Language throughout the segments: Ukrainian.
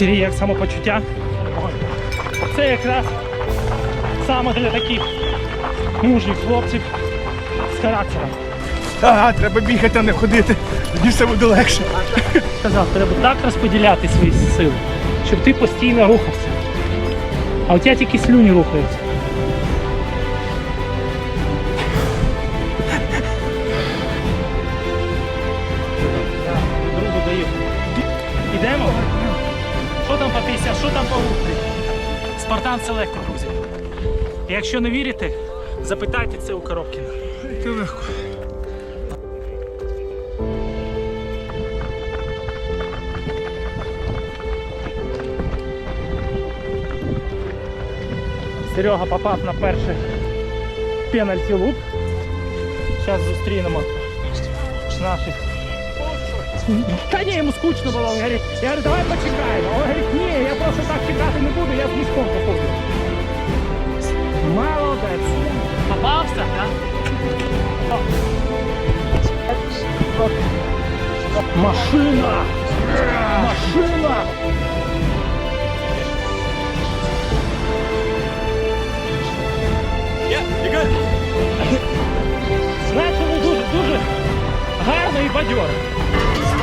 Сірій, як самопочуття. Це якраз саме для таких мужніх хлопців з характером. Ага, треба бігати, а не ходити. Тоді все буде легше. Сказав, треба так розподіляти свої сили, щоб ти постійно рухався. А у тебе тільки слюні рухаються. Другу даю. Ідемо? Там по 50, що там по ультри? Спартан Селекто, друзі. Якщо не вірите, запитайте це у Коробкіна. Це легко. Серега попав на перший пенальті луп. Зараз зустрінемо наших. Та ні, йому скучно було. Він говорить, я говорю, давай почекаємо. А він говорить, ні, я просто так чекати не буду, я з мішком походжу. Молодець. Попався, так? Машина! Машина! Почали invadiu.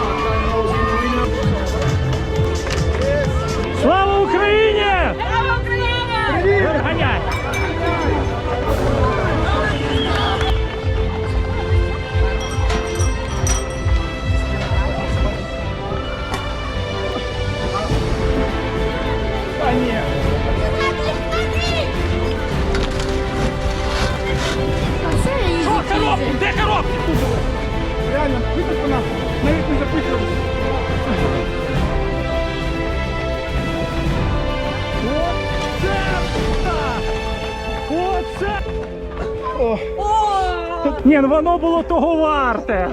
Оце! Ні, ну воно було того варте.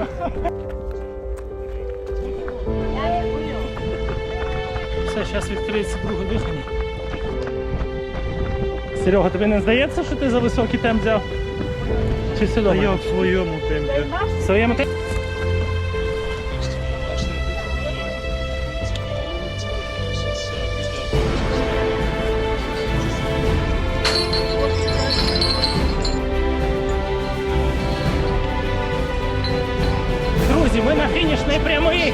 Все, зараз відкриється друге дихання. Серега, тобі не здається, що ти за високий темп взяв? Чи все добре? в своєму темпі. В своєму темпі? не прямий.